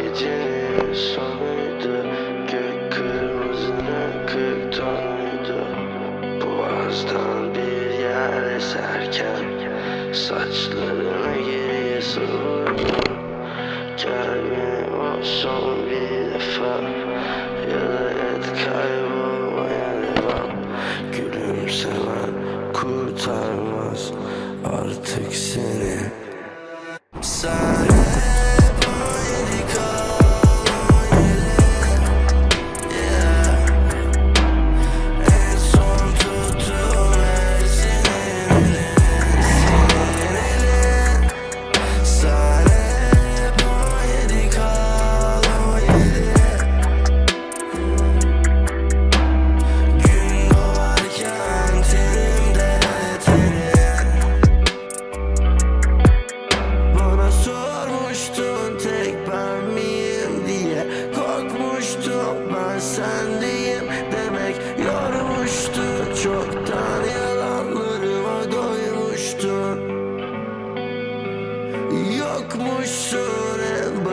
Gecenin sonuydu Gök kırmızının kırk tonuydu Boğazdan bir yer eserken Saçlarını geriye Gel beni o son bir defa Ya da et kaybolmaya devam. Gülümsemen kurtarmaz artık seni. Sen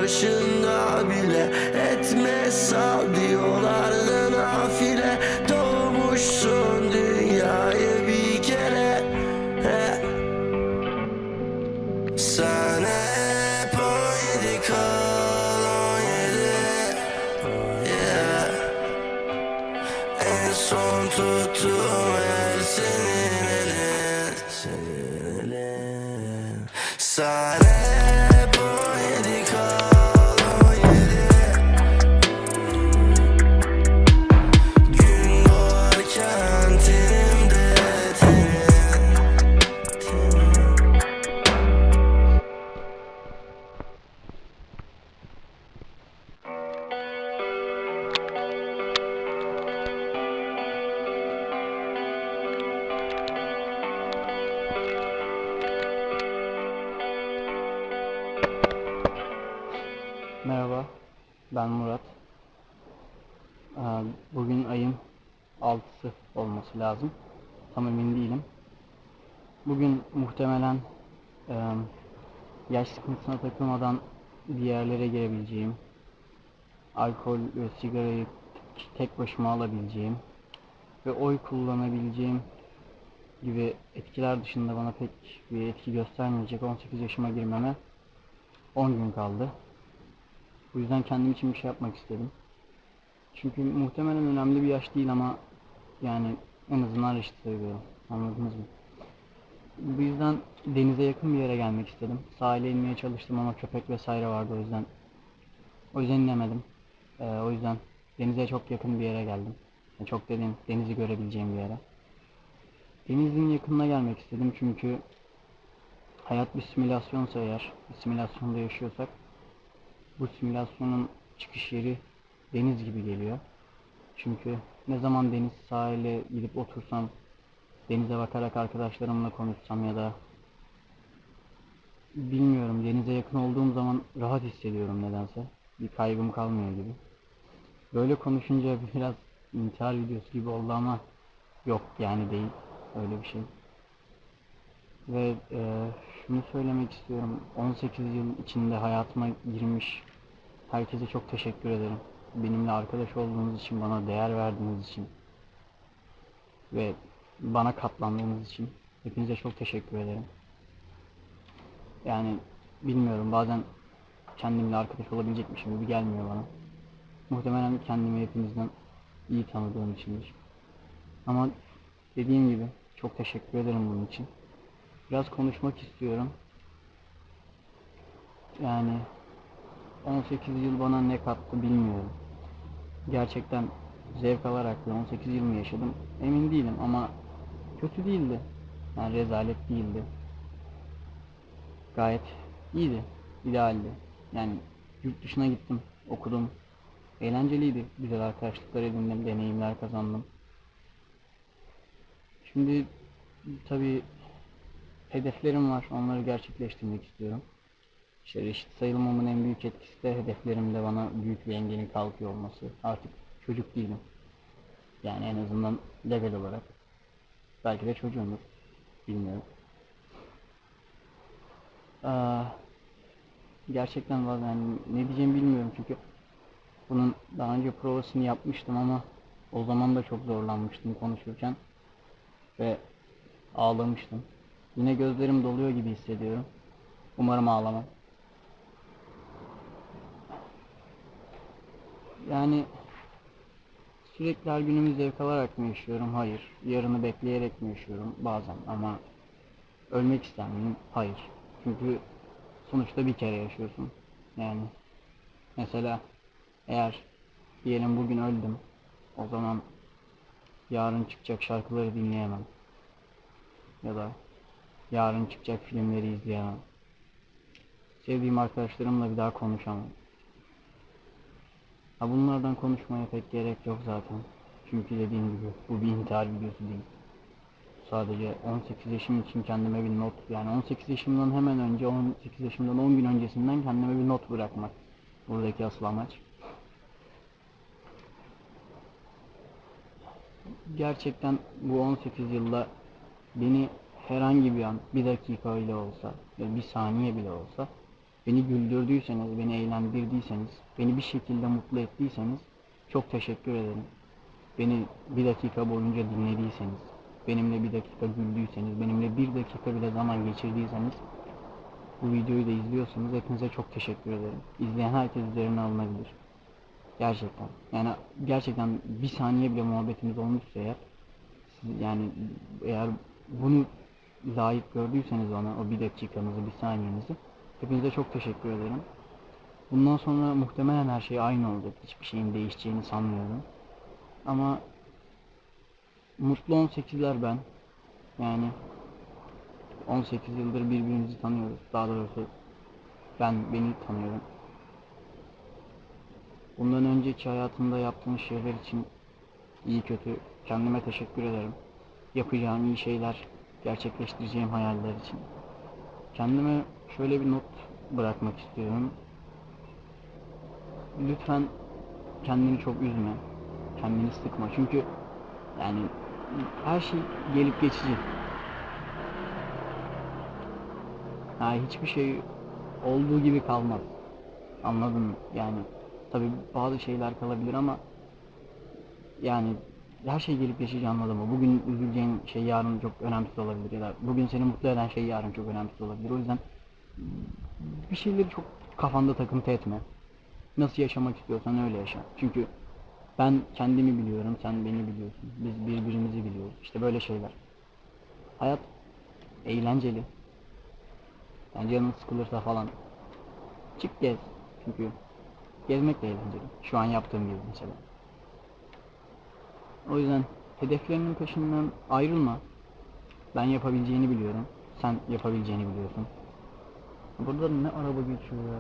başında bile Etme sal diyorlardı nafile Doğmuşsun dünyaya bir kere. He. Sen hep on yedi kal on Yeah. En son tuttuğum el senin elin Senin elin. Sen ben Murat. Bugün ayın 6'sı olması lazım. Tam emin değilim. Bugün muhtemelen yaş sıkıntısına takılmadan bir yerlere girebileceğim, alkol ve sigarayı tek başıma alabileceğim ve oy kullanabileceğim gibi etkiler dışında bana pek bir etki göstermeyecek 18 yaşıma girmeme 10 gün kaldı. Bu yüzden kendim için bir şey yapmak istedim. Çünkü muhtemelen önemli bir yaş değil ama yani en azından reşit sayılıyorum. Anladınız mı? Bu yüzden denize yakın bir yere gelmek istedim. Sahile inmeye çalıştım ama köpek vesaire vardı o yüzden. O yüzden inemedim. Ee, o yüzden denize çok yakın bir yere geldim. Yani çok dediğim denizi görebileceğim bir yere. Denizin yakınına gelmek istedim çünkü hayat bir simülasyonsa eğer, bir simülasyonda yaşıyorsak bu simülasyonun çıkış yeri deniz gibi geliyor. Çünkü ne zaman deniz sahile gidip otursam, denize bakarak arkadaşlarımla konuşsam ya da bilmiyorum denize yakın olduğum zaman rahat hissediyorum nedense. Bir kaygım kalmıyor gibi. Böyle konuşunca biraz intihar videosu gibi oldu ama yok yani değil öyle bir şey. Ve e, şunu söylemek istiyorum. 18 yıl içinde hayatıma girmiş herkese çok teşekkür ederim. Benimle arkadaş olduğunuz için, bana değer verdiğiniz için ve bana katlandığınız için hepinize çok teşekkür ederim. Yani bilmiyorum bazen kendimle arkadaş olabilecekmişim gibi gelmiyor bana. Muhtemelen kendimi hepinizden iyi tanıdığım içindir. Ama dediğim gibi çok teşekkür ederim bunun için. Biraz konuşmak istiyorum. Yani 18 yıl bana ne kattı bilmiyorum. Gerçekten zevk alarak bir 18 yıl mı yaşadım emin değilim ama kötü değildi. Yani rezalet değildi. Gayet iyiydi, idealdi. Yani yurt dışına gittim, okudum. Eğlenceliydi. Güzel arkadaşlıklar edindim, deneyimler kazandım. Şimdi tabii hedeflerim var. Onları gerçekleştirmek istiyorum. İşte reşit sayılmamın en büyük etkisi de hedeflerimde bana büyük bir engelin kalkıyor olması. Artık çocuk değilim. Yani en azından level olarak. Belki de çocuğumdur. Bilmiyorum. Aa, gerçekten var yani ne diyeceğimi bilmiyorum çünkü bunun daha önce provasını yapmıştım ama o zaman da çok zorlanmıştım konuşurken ve ağlamıştım. Yine gözlerim doluyor gibi hissediyorum. Umarım ağlamam. Yani sürekli her günümü zevk alarak mı yaşıyorum? Hayır. Yarını bekleyerek mi yaşıyorum? Bazen ama ölmek ister miyim? Hayır. Çünkü sonuçta bir kere yaşıyorsun. Yani mesela eğer diyelim bugün öldüm o zaman yarın çıkacak şarkıları dinleyemem. Ya da yarın çıkacak filmleri izleyemem. Sevdiğim arkadaşlarımla bir daha konuşamam. Ha bunlardan konuşmaya pek gerek yok zaten. Çünkü dediğim gibi bu bir intihar videosu değil. Sadece 18 yaşım için kendime bir not yani 18 yaşımdan hemen önce 18 yaşımdan 10 gün öncesinden kendime bir not bırakmak. Buradaki asıl amaç. Gerçekten bu 18 yılda beni herhangi bir an bir dakika bile olsa ya bir saniye bile olsa beni güldürdüyseniz, beni eğlendirdiyseniz, beni bir şekilde mutlu ettiyseniz çok teşekkür ederim. Beni bir dakika boyunca dinlediyseniz, benimle bir dakika güldüyseniz, benimle bir dakika bile zaman geçirdiyseniz, bu videoyu da izliyorsanız hepinize çok teşekkür ederim. İzleyen herkes üzerine alınabilir. Gerçekten. Yani gerçekten bir saniye bile muhabbetimiz olmuşsa eğer, yani eğer bunu layık gördüyseniz ona o bir dakikanızı, bir saniyenizi hepinize çok teşekkür ederim. Bundan sonra muhtemelen her şey aynı olacak. Hiçbir şeyin değişeceğini sanmıyorum. Ama mutlu 18'ler ben. Yani 18 yıldır birbirimizi tanıyoruz. Daha doğrusu ben beni tanıyorum. Bundan önceki hayatımda yaptığım şeyler için iyi kötü kendime teşekkür ederim. Yapacağım iyi şeyler, gerçekleştireceğim hayaller için. Kendime şöyle bir not bırakmak istiyorum. Lütfen kendini çok üzme. Kendini sıkma. Çünkü yani her şey gelip geçici. Yani hiçbir şey olduğu gibi kalmaz. Anladın mı? Yani tabi bazı şeyler kalabilir ama yani her şey gelip geçici anladın mı? Bugün üzüleceğin şey yarın çok önemsiz olabilir ya da bugün seni mutlu eden şey yarın çok önemsiz olabilir. O yüzden bir şeyleri çok kafanda takıntı etme. Nasıl yaşamak istiyorsan öyle yaşa. Çünkü ben kendimi biliyorum, sen beni biliyorsun. Biz birbirimizi biliyoruz. İşte böyle şeyler. Hayat eğlenceli. Yani canın sıkılırsa falan çık gez. Çünkü gezmek de eğlenceli. Şu an yaptığım gibi mesela. O yüzden hedeflerinin peşinden ayrılma. Ben yapabileceğini biliyorum. Sen yapabileceğini biliyorsun. Burada ne araba geçiyor ya?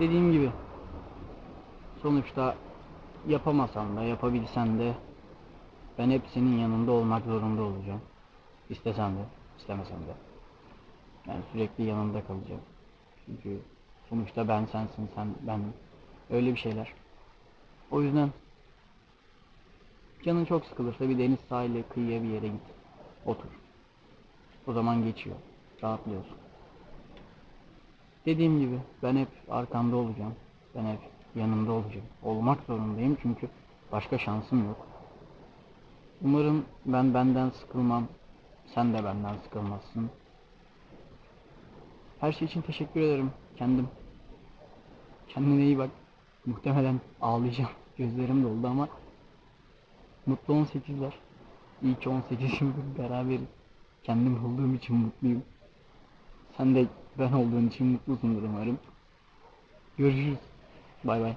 Dediğim gibi sonuçta yapamasan da yapabilsen de ben hep senin yanında olmak zorunda olacağım. İstesem de, istemesem de. Yani sürekli yanında kalacağım. Çünkü sonuçta ben sensin, sen ben. Öyle bir şeyler. O yüzden canın çok sıkılırsa bir deniz sahile, kıyıya bir yere git. Otur. O zaman geçiyor. Rahatlıyorsun. Dediğim gibi ben hep arkanda olacağım. Ben hep yanında olacağım. Olmak zorundayım çünkü başka şansım yok. Umarım ben benden sıkılmam. Sen de benden sıkılmazsın. Her şey için teşekkür ederim. Kendim. Kendine iyi bak. Muhtemelen ağlayacağım. Gözlerim doldu ama mutlu 18'ler. İyi ki 18 yıldır. Kendim olduğum için mutluyum. Sen de ben olduğun için mutlusundur umarım. Görüşürüz. Bay bay.